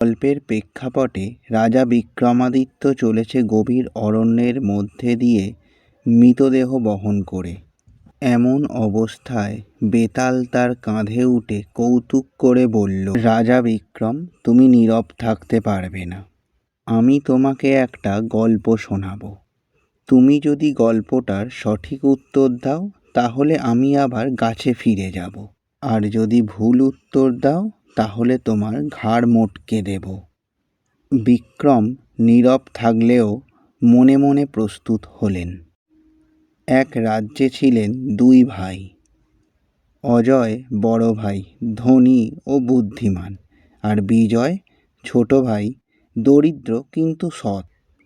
গল্পের প্রেক্ষাপটে রাজা বিক্রমাদিত্য চলেছে গভীর অরণ্যের মধ্যে দিয়ে মৃতদেহ বহন করে। এমন অবস্থায় বেতাল তার কাঁধে উঠে কৌতুক করে বলল, রাজা বিক্রম, তুমি নীরব থাকতে পারবে না। আমি তোমাকে একটা গল্প শোনাবো। তুমি যদি গল্পটার সঠিক উত্তর দাও, তাহলে আমি আবার গাছে ফিরে যাব। আর যদি ভুল উত্তর দাও তাহলে তোমার ঘাড় মোটকে দেব। বিক্রম নীরব থাকলেও মনে মনে প্রস্তুত হলেন। এক রাজ্যে ছিলেন দুই ভাই। অজয় বড় ভাই, ধনী ও বুদ্ধিমান, আর বিজয় ছোট ভাই, দরিদ্র কিন্তু সৎ।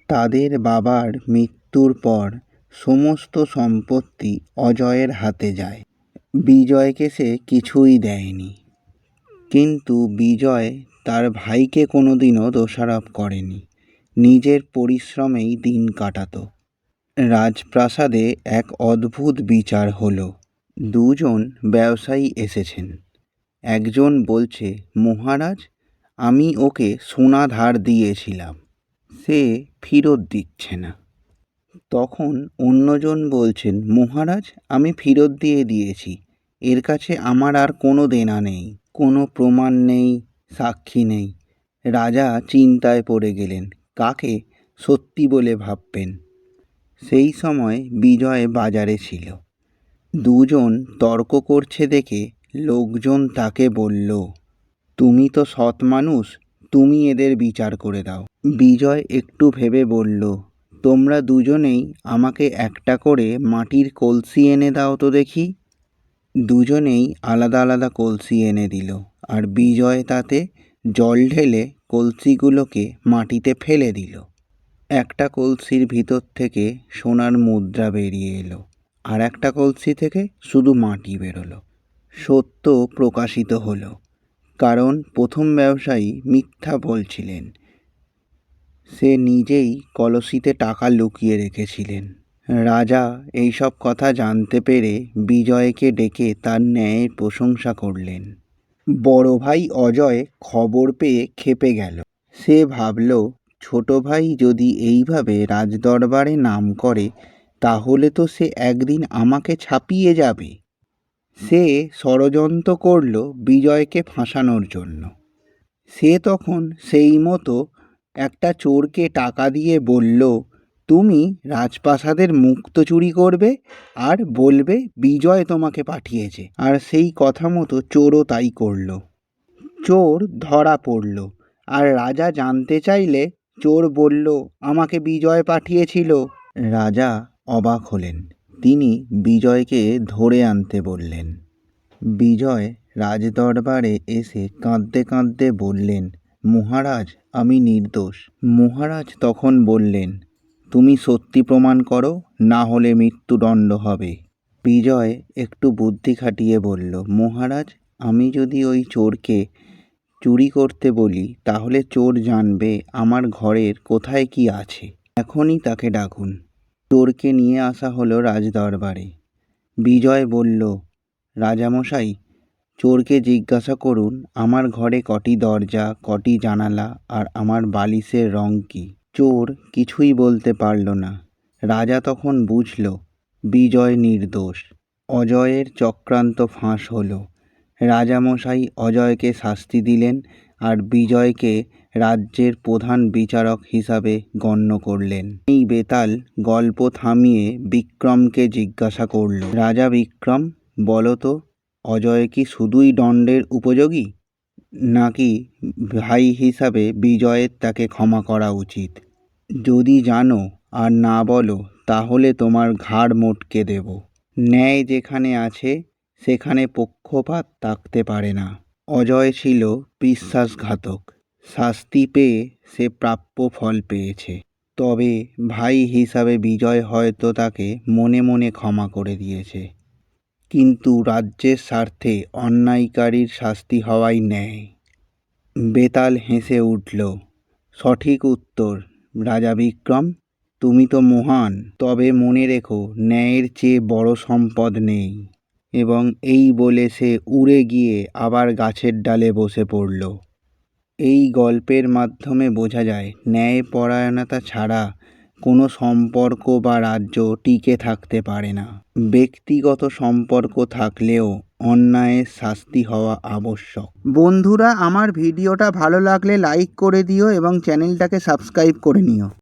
তাদের বাবার মৃত্যুর পর সমস্ত সম্পত্তি অজয়ের হাতে যায়। বিজয়কে সে কিছুই দেয়নি। কিন্তু বিজয় তার ভাইকে কোনোদিনও দোষারোপ করেনি। নিজের পরিশ্রমেই দিন কাটাত। রাজপ্রাসাদে এক অদ্ভুত বিচার হলো। দুজন ব্যবসায়ী এসেছেন। একজন বলছে, মহারাজ, আমি ওকে সোনা ধার দিয়েছিলাম। সে ফেরত দিচ্ছে না। তখন অন্যজন বলছেন, মহারাজ, আমি ফেরত দিয়ে দিয়েছি। এর কাছে আমার আর কোনো দেনা নেই। কোনো প্রমাণ নেই, সাক্ষী নেই। রাজা চিন্তায় পড়ে গেলেন, কাকে সত্যি বলে ভাববেন? সেই সময় বিজয় বাজারে ছিল। দুজন তর্ক করছে দেখে লোকজন তাকে বলল, তুমি তো সৎ মানুষ, তুমি এদের বিচার করে দাও। বিজয় একটু ভেবে বলল, তোমরা দুজনেই আমাকে একটা করে মাটির কলসি এনে দাও তো দেখি। দুজনেই আলাদা আলাদা কলসি এনে দিল আর বিজয় তাতে জল ঢেলে কলসিগুলোকে মাটিতে ফেলে দিল। একটা কলসির ভিতর থেকে সোনার মুদ্রা বেরিয়ে এলো আর একটা কলসি থেকে শুধু মাটি বেরোলো। সত্য প্রকাশিত হলো, কারণ প্রথম ব্যবসায়ী মিথ্যা বলছিলেন। সে নিজেই কলসিতে টাকা লুকিয়ে রেখেছিলেন। রাজা এইসব কথা জানতে পেরে বিজয়কে ডেকে তার ন্যায়ের প্রশংসা করলেন। বড় ভাই অজয় খবর পেয়ে খেপে গেল। সে ভাবল, ছোট ভাই যদি এইভাবে রাজদরবারে নাম করে, তাহলে তো সে একদিন আমাকে ছাপিয়ে যাবে। সে ষড়যন্ত্র করল বিজয়কে ফাঁসানোর জন্য। সে তখন সেই মতো একটা চোরকে টাকা দিয়ে বলল তুমি রাজপ্রাসাদের মুক্ত চুরি করবে আর বলবে বিজয় তোমাকে পাঠিয়েছে। আর সেই কথা মতো চোরও তাই করল। চোর ধরা পড়ল। আর রাজা জানতে চাইলে চোর বলল, আমাকে বিজয় পাঠিয়েছিল। রাজা অবাক হলেন। তিনি বিজয়কে ধরে আনতে বললেন। বিজয় রাজদরবারে এসে কাঁদতে কাঁদতে বললেন, মহারাজ, আমি নির্দোষ। মহারাজ তখন বললেন তুমি সত্যি প্রমাণ করো, না হলে মৃত্যুদণ্ড হবে। বিজয় একটু বুদ্ধি খাটিয়ে বলল, মহারাজ, আমি যদি ওই চোরকে চুরি করতে বলি, তাহলে চোর জানবে আমার ঘরের কোথায় কি আছে। এখনই তাকে ডাকুন। চোরকে নিয়ে আসা হলো রাজদরবারে। বিজয় বলল, রাজামশাই, চোরকে জিজ্ঞাসা করুন, আমার ঘরে কটি দরজা, কটি জানালা, আর আমার বালিশের রং কী? চোর কিছুই বলতে পারল না। রাজা তখন বুঝল, বিজয় নির্দোষ। অজয়ের চক্রান্ত ফাঁস হলো। রাজামশাই অজয়কে শাস্তি দিলেন আর বিজয়কে রাজ্যের প্রধান বিচারক হিসাবে গণ্য করলেন। এই বেতাল গল্প থামিয়ে বিক্রমকে জিজ্ঞাসা করল, রাজা বিক্রম, বলো তো, অজয় কি শুধুই দণ্ডের উপযোগী? নাকি ভাই হিসাবে বিজয়ের তাকে ক্ষমা করা উচিত? যদি জানো আর না বলো, তাহলে তোমার ঘাড় মোটকে দেব। ন্যায় যেখানে আছে, সেখানে পক্ষপাত থাকতে পারে না। অজয় ছিল বিশ্বাসঘাতক। শাস্তি পেয়ে সে প্রাপ্য ফল পেয়েছে। তবে ভাই হিসাবে বিজয় হয়তো তাকে মনে মনে ক্ষমা করে দিয়েছে। কিন্তু রাজ্যের স্বার্থে অন্যায়কারীর শাস্তি হওয়াই ন্যায়। বেতাল হেসে উঠল, সঠিক উত্তর রাজা বিক্রম, তুমি তো মহান, তবে মনে রেখো ন্যায়ের চেয়ে বড় সম্পদ নেই। এবং এই বলে সে উড়ে গিয়ে আবার গাছের ডালে বসে পড়ল। এই গল্পের মাধ্যমে বোঝা যায়, ন্যায়পরায়ণতা ছাড়া কোনো সম্পর্ক বা রাজ্য টিকে থাকতে পারে না। ব্যক্তিগত সম্পর্ক থাকলেও অন্যায়ের শাস্তি হওয়া আবশ্যক। বন্ধুরা, আমার ভিডিওটা ভালো লাগলে লাইক করে দিও এবং চ্যানেলটাকে সাবস্ক্রাইব করে নিও।